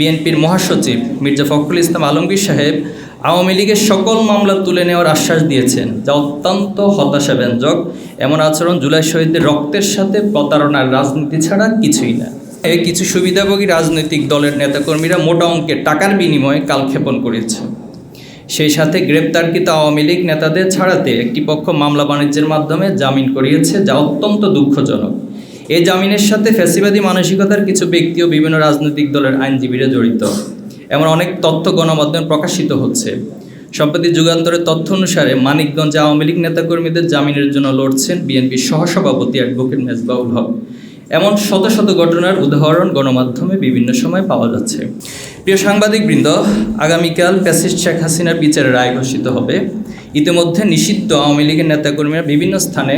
বিএনপির মহাসচিব মির্জা ফখরুল ইসলাম আলমগীর সাহেব আওয়ামী লীগের সকল মামলা তুলে নেওয়ার আশ্বাস দিয়েছেন, যা অত্যন্ত হতাশাব্যঞ্জক। এমন আচরণ জুলাই শহীদদের রক্তের সাথে প্রতারণার রাজনীতি ছাড়া কিছুই না। এ কিছু সুবিধাভোগী রাজনৈতিক দলের নেতাকর্মীরা মোটা অঙ্কের টাকার বিনিময়ে কালক্ষেপণ করেছে। সেই সাথে গ্রেপ্তারকৃত আওয়ামী লীগ নেতাদের ছাড়াতে একটি পক্ষ মামলা বাণিজ্যের মাধ্যমে জামিন করিয়েছে, যা অত্যন্ত দুঃখজনক। এই জামিনের সাথে ফ্যাসিবাদী মানসিকতার কিছু ব্যক্তি ও বিভিন্ন রাজনৈতিক দলের আইনজীবীরা জড়িত। এমন অনেক তথ্য গণমাধ্যমে প্রকাশিত হচ্ছে। সম্প্রতি যুগান্তরের তথ্য অনুসারে মানিকগঞ্জে আওয়ামী লীগ নেতাকর্মীদের জামিনের জন্য লড়ছেন বিএনপির সহসভাপতি অ্যাডভোকেট মেজবাউল হক। এমন শত শত ঘটনার উদাহরণ গণমাধ্যমে বিভিন্ন সময় পাওয়া যাচ্ছে। প্রিয় সাংবাদিকবৃন্দ, আগামীকাল প্যাসিস্ট শেখ হাসিনার বিচারের রায় ঘোষিত হবে। ইতিমধ্যে নিষিদ্ধ আওয়ামী লীগের নেতাকর্মীরা বিভিন্ন স্থানে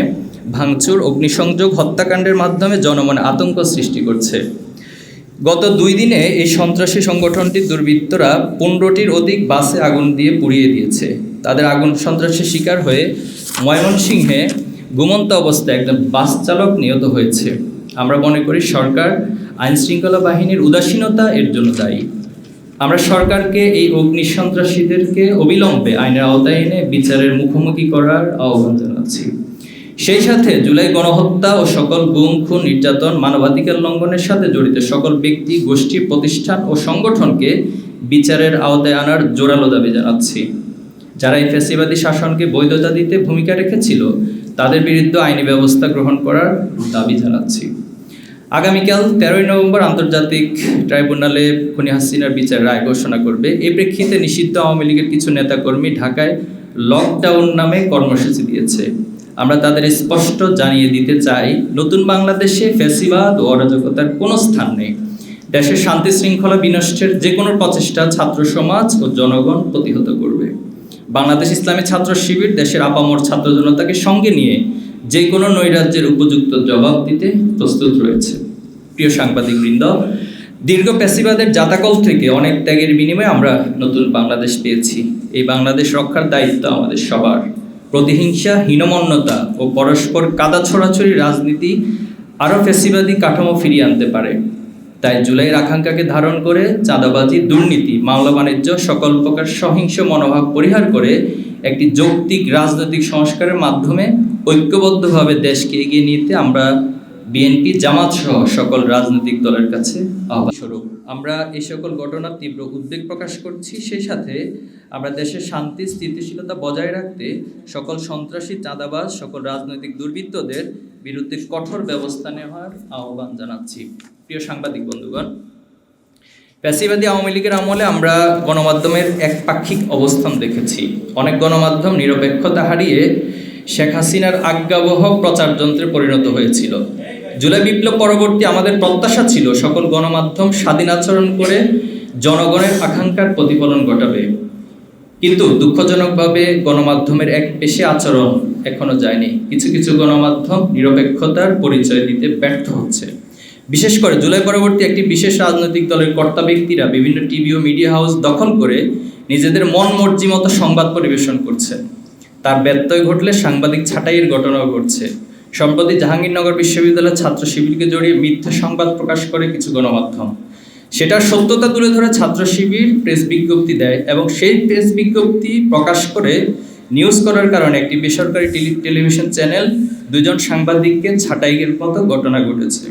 ভাঙচুর, অগ্নিসংযোগ, হত্যাকাণ্ডের মাধ্যমে জনমনে আতঙ্ক সৃষ্টি করছে। গত দুই দিনে এই সন্ত্রাসী সংগঠনটির দুর্বৃত্তরা পনেরোটির অধিক বাসে আগুন দিয়ে পুড়িয়ে দিয়েছে। তাদের আগুন সন্ত্রাসের শিকার হয়ে ময়মনসিংহে ঘুমন্ত অবস্থায় একজন বাস চালক নিহত হয়েছে। আমরা মনে করি সরকার আইনশৃঙ্খলা বাহিনীর উদাসীনতা এর জন্য দায়ী। আমরা সরকারকে এই অগ্নি সন্ত্রাসীদেরকে অবিলম্বে আইনের আওতায় এনে বিচারের মুখোমুখি করার আহ্বান জানাচ্ছি। সেই সাথে জুলাই গণহত্যা ও সকল গুম খুন নির্যাতন মানবাধিকার লঙ্ঘনের সাথে জড়িত সকল ব্যক্তি, গোষ্ঠী, প্রতিষ্ঠান ও সংগঠনকে বিচারের আওতায় আনার জোরালো দাবি জানাচ্ছি। যারা এই ফ্যাসিবাদী শাসনকে বৈধতা দিতে ভূমিকা রেখেছিল, তাদের বিরুদ্ধে আইনি ব্যবস্থা গ্রহণ করার দাবি জানাচ্ছি। আগামীকাল তেরোই নভেম্বর আন্তর্জাতিক ট্রাইব্যুনালে খুনি হাসিনার বিচার রায় ঘোষণা করবে। এই প্রেক্ষিতে নিষিদ্ধ আওয়ামী লীগের কিছু নেতাকর্মী ঢাকায় লকডাউন নামে কর্মসূচি দিয়েছে। আমরা তাদের স্পষ্ট জানিয়ে দিতে চাই, নতুন বাংলাদেশে ফ্যাসিবাদ ও অরাজকতার কোনো স্থান নেই। দেশের শান্তি শৃঙ্খলা বিনষ্টের যে কোনো প্রচেষ্টা ছাত্র সমাজ ও জনগণ প্রতিহত করবে। বাংলাদেশ ইসলামী ছাত্র শিবির দেশের আপামর ছাত্র জনতাকে সঙ্গে নিয়ে যে কোনো নৈরাজ্যের উপযুক্ত জবাব দিতে প্রস্তুত রয়েছে। প্রিয় সাংবাদিক বৃন্দ দীর্ঘ প্যাসিবাদের জাতাকল থেকে অনেক ত্যাগের বিনিময়ে আমরা নতুন বাংলাদেশ পেয়েছি। এই বাংলাদেশ রক্ষার দায়িত্ব আমাদের সবার। প্রতিহিংসা, হীনমন্যতা ও পরস্পর কাদা ছড়াছড়ি রাজনীতি আরও ফ্যাসিবাদী কাঠামো ফিরিয়ে আনতে পারে। তাই জুলাইয়ের আকাঙ্ক্ষাকে ধারণ করে চাঁদাবাজি, দুর্নীতি, মামলা বাণিজ্য, সকল প্রকার সহিংস মনোভাব পরিহার করে একটি যৌক্তিক রাজনৈতিক সংস্কারের মাধ্যমে ঐক্যবদ্ধভাবে দেশকে এগিয়ে নিতে আমরা বিএনপি, জামাত সহ সকল রাজনৈতিক দলের কাছে আহ্বান স্বরূপ। আমরা এই সকল ঘটনার তীব্র উদ্বেগ প্রকাশ করছি। সেই সাথে আমরা দেশের শান্তি, স্থিতিশীলতা বজায় রাখতে সকল সন্ত্রাসী, চাঁদাবাজ, সকল রাজনৈতিক দুর্বৃত্তদের বিরুদ্ধে কঠোর ব্যবস্থা নেওয়ার আহ্বান জানাচ্ছি। প্রিয় সাংবাদিক বন্ধুগণ, প্যাসিবাদী আওয়ামী লীগের আমলে আমরা গণমাধ্যমের একপাক্ষিক অবস্থান দেখেছি। অনেক গণমাধ্যম নিরপেক্ষতা হারিয়ে শেখ হাসিনার আজ্ঞাবহ প্রচার যন্ত্রে পরিণত হয়েছিল। জুলাই বিপ্লব পরবর্তী আমাদের প্রত্যাশা ছিল সকল গণমাধ্যম স্বাধীন আচরণ করে জনগণের আকাঙ্ক্ষার প্রতিফলন ঘটাবে। কিন্তু দুঃখজনকভাবে গণমাধ্যমের এক পেশে আচরণ এখনও যায়নি। কিছু কিছু গণমাধ্যম নিরপেক্ষতার পরিচয় দিতে ব্যর্থ হচ্ছে। বিশেষ করে জুলাই পরবর্তী একটি বিশেষ রাজনৈতিক দলের কর্তা ব্যক্তিরা বিভিন্ন টিভি ও মিডিয়া হাউস দখল করে নিজেদের মন মর্জি মতো সংবাদ পরিবেশন করছে। তার ব্যত্যয় ঘটলে সাংবাদিক ছাঁটাইয়ের ঘটনাও ঘটছে। সম্প্রতি জাহাঙ্গীরনগর বিশ্ববিদ্যালয়ের ছাত্র শিবিরকে জড়িয়ে মিথ্যা সংবাদ প্রকাশ করে কিছু গণমাধ্যম। সেটার সত্যতা তুলে ধরে ছাত্র শিবির প্রেস বিজ্ঞপ্তি দেয় এবং সেই প্রেস বিজ্ঞপ্তি প্রকাশ করে নিউজ করার কারণে একটি বেসরকারি টেলি- টেলিভিশন চ্যানেল দুজন সাংবাদিককে ছাঁটাইয়ের মতো ঘটনা ঘটেছে।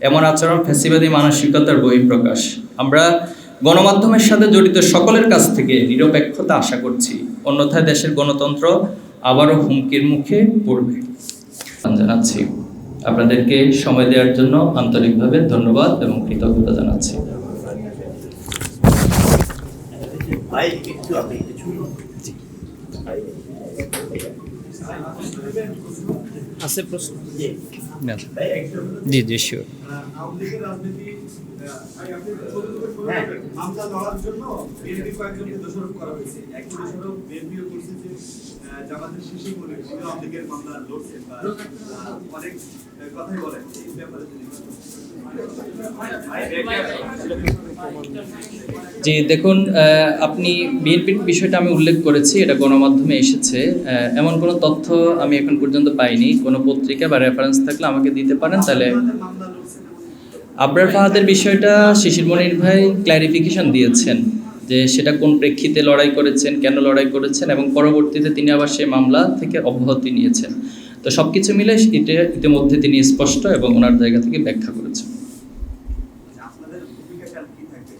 এমন আচরণ ফ্যাসিবাদী মানসিকতার বহিঃপ্রকাশ। আমরা গণমাধ্যমের সাথে জড়িত সকলের কাছ থেকে নিরপেক্ষতা আশা করছি। অন্যথায় দেশের গণতন্ত্র আবারও হুমকির মুখে পড়বে। জানাচ্ছি। আপনাদেরকে সময় দেওয়ার জন্য আন্তরিকভাবে ধন্যবাদ এবং কৃতজ্ঞতা জানাচ্ছি। ভাই একটু আপনি একটু আছে প্রশ্ন? জি। জি শিওর হ্যাঁ। জি দেখুন আপনি বিএনপির বিষয়টা আমি উল্লেখ করেছি এটা গণমাধ্যমে এসেছে। এমন কোনো তথ্য আমি এখন পর্যন্ত পাইনি। কোনো পত্রিকা বা রেফারেন্স থাকলে আমাকে দিতে পারেন, তাহলে আবরার ফাহাদের বিষয়টা শিশির মনির ভাই ক্ল্যারিফিকেশন দিয়েছেন যে সেটা কোন প্রেক্ষিতে লড়াই করেছেন, কেন লড়াই করেছেন এবং পরবর্তীতে তিনি আবার সেই মামলা থেকে অব্যাহতি নিয়েছেন। তো সব কিছু মিলে ইতিমধ্যে তিনি স্পষ্ট এবং ওনার জায়গা থেকে ব্যাখ্যা করেছেন আপনাদের ভূমিকাটা কি থাকবে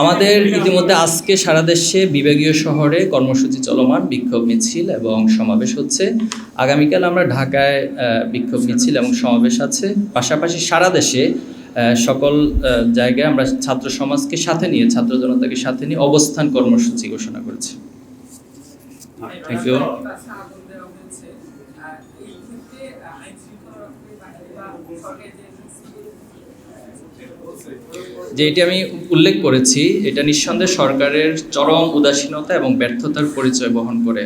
আমাদের ইতিমধ্যে আজকে সারা দেশে বিভাগীয় শহরে কর্মসূচি চলমান, বিক্ষোভ মিছিল এবং সমাবেশ হচ্ছে। আগামীকাল আমরা ঢাকায় বিক্ষোভ মিছিল এবং সমাবেশ আছে। পাশাপাশি সারা দেশে সকল জায়গায় আমরা ছাত্র সমাজকে সাথে নিয়ে, ছাত্র জনতাকে সাথে নিয়ে অবস্থান কর্মসূচি ঘোষণা করেছি আগুন দেওয়া হয়েছে। আর এই ক্ষেত্রে আইন শৃঙ্খলা রক্ষাকারী বাহিনী বা সরকারি যে এটি আমি উল্লেখ করেছি, এটা নিঃসন্দেহে সরকারের চরম উদাসীনতা এবং ব্যর্থতার পরিচয় বহন করে।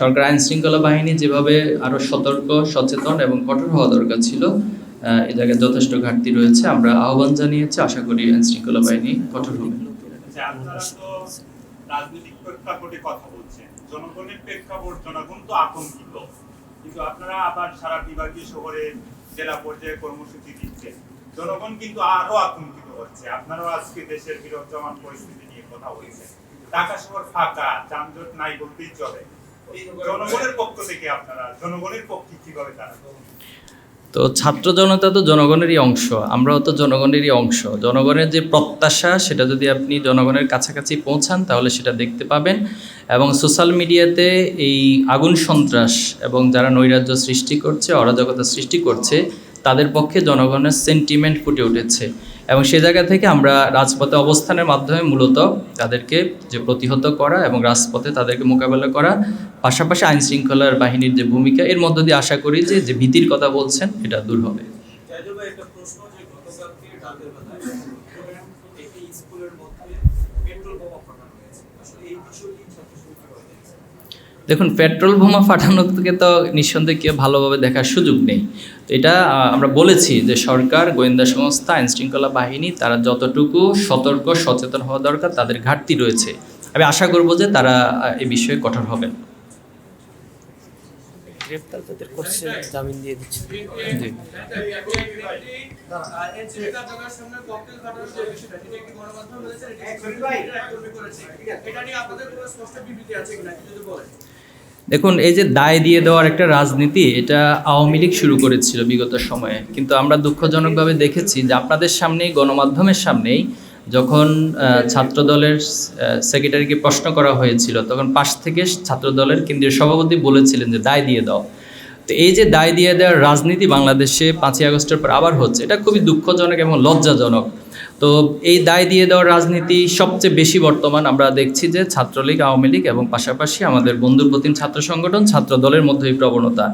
সরকার আইন শৃঙ্খলা বাহিনী যেভাবে আরও সতর্ক, সচেতন এবং কঠোর হওয়া দরকার ছিল এই জায়গায় যথেষ্ট ঘাটতি রয়েছে। আমরা আহ্বান জানিয়েছি, আশা করি আইন শৃঙ্খলা বাহিনী কঠোর হবে। কিন্তু আপনারা আবার সারা বিভাগীয় শহরে জেলা পর্যায়ে কর্মসূচি দিচ্ছেন। জনগণ কিন্তু আরও আতঙ্কিত হচ্ছে। আপনারাও আজকে দেশের বিরোধমান পরিস্থিতি নিয়ে কথা বলছেন। ঢাকা শহর ফাঁকা, যানজট নাই বলতেই চলে। জনগণের পক্ষ থেকে আপনারা, জনগণের পক্ষে কীভাবে তারা তো ছাত্র জনতা তো জনগণেরই অংশ, আমরাও তো জনগণেরই অংশ। জনগণের যে প্রত্যাশা, সেটা যদি আপনি জনগণের কাছাকাছি পৌঁছান, তাহলে সেটা দেখতে পাবেন। এবং সোশ্যাল মিডিয়াতে এই আগুন সন্ত্রাস এবং যারা নৈরাজ্য সৃষ্টি করছে, অরাজকতা সৃষ্টি করছে তাদের পক্ষে জনগণের সেন্টিমেন্ট ফুটে উঠেছে। এবং সে জায়গা থেকে আমরা রাজপথে অবস্থানের মাধ্যমে মূলত তাদেরকে যে প্রতিহত করা এবং রাজপথে তাদেরকে মোকাবেলা করা, পাশাপাশি আইন শৃঙ্খলার বাহিনীর যে ভূমিকা, এর মধ্য দিয়ে আশা করি যে যে ভীতির কথা বলছেন, এটা দূর হবে। দেখুন পেট্রোল বোমা ফাটানো থেকে তো নিঃসন্দেহে কেউ ভালোভাবে দেখার সুযোগ নেই। তো এটা আমরা বলেছি যে সরকার গোয়েন্দা সংস্থা আইন শৃঙ্খলা বাহিনী তারা যতটুকু সতর্ক সচেতন হওয়া দরকার তাদের ঘাটতি রয়েছে। আমি আশা করব যে তারা এই বিষয়ে কঠোর হবেন। গ্রেপ্তার যাদের করছে জামিন দিয়ে দিচ্ছে। জি। এটা নিয়ে আপনাদের কোনো স্পষ্ট বিবৃতি আছে কিনা যদি বলেন দেখুন, এই যে দায় দিয়ে দেওয়ার একটা রাজনীতি, এটা আওয়ামী লীগ শুরু করেছিল বিগত সময়ে। কিন্তু আমরা দুঃখজনকভাবে দেখেছি যে আপনাদের সামনেই, গণমাধ্যমের সামনেই যখন ছাত্রদলের সেক্রেটারিকে প্রশ্ন করা হয়েছিল, তখন পাশ থেকে ছাত্রদলের কেন্দ্রীয় সভাপতি বলেছিলেন যে দায় দিয়ে দাও। তো এই যে দায় দিয়ে দেওয়ার রাজনীতি বাংলাদেশে পাঁচই আগস্টের পর আবার হচ্ছে, এটা খুবই দুঃখজনক এবং লজ্জাজনক। তো এই দায় দিয়ে দেওয়ার রাজনীতি সবচেয়ে বেশি বর্তমান আমরা দেখছি যে ছাত্রলীগ, আওয়ামী লীগ এবং পাশাপাশি আমাদের বন্ধুর প্রতিম ছাত্র সংগঠন ছাত্র দলের মধ্যে এই প্রবণতা।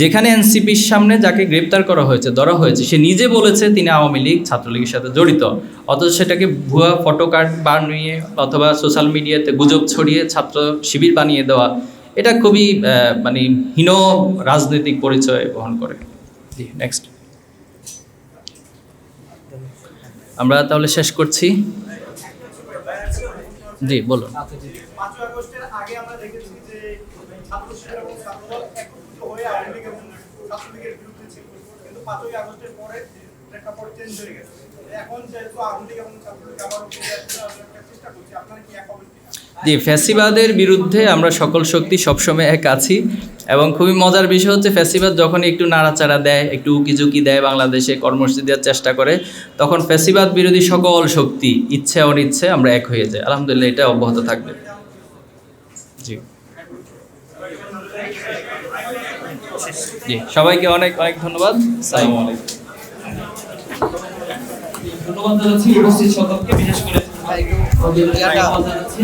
যেখানে এনসিপির সামনে যাকে গ্রেপ্তার করা হয়েছে, ধরা হয়েছে, সে নিজে বলেছে তিনি আওয়ামী লীগ, ছাত্রলীগের সাথে জড়িত। অথচ সেটাকে ভুয়া ফটো কার্ড বানিয়ে অথবা সোশ্যাল মিডিয়াতে গুজব ছড়িয়ে ছাত্র শিবির বানিয়ে দেওয়া এটা খুবই মানে হীন রাজনৈতিক পরিচয় বহন করে। জি নেক্সট আমরা তাহলে শেষ করছি। জি, বলুন। গেছে। এখন যেহেতু আওয়ামী লীগ এবং ছাত্রলীগ আসতে চেষ্টা করছে। আপনারা কি এক? জি, ফ্যাসিবাদের বিরুদ্ধে আমরা সকল শক্তি সবসময় এক আছি এবং খুবই মজার বিষয় হচ্ছে ফ্যাসিবাদ যখন একটু নাড়াচাড়া দেয়, একটু উকিঝুঁকি দেয় বাংলাদেশে, কর্মসূচি দেওয়ার চেষ্টা করে, তখন ফ্যাসিবাদ বিরোধী সকল শক্তি, ইচ্ছে অনিচ্ছে, আমরা এক হয়ে যাই। আলহামদুলিল্লাহ, এটা অব্যাহত থাকবে। জি। জি, সবাইকে অনেক অনেক ধন্যবাদ। সালাম আলাইকুম। ধন্যবাদ জানাচ্ছি। উপস্থিত সকলকে বিশেষ করে জানাচ্ছি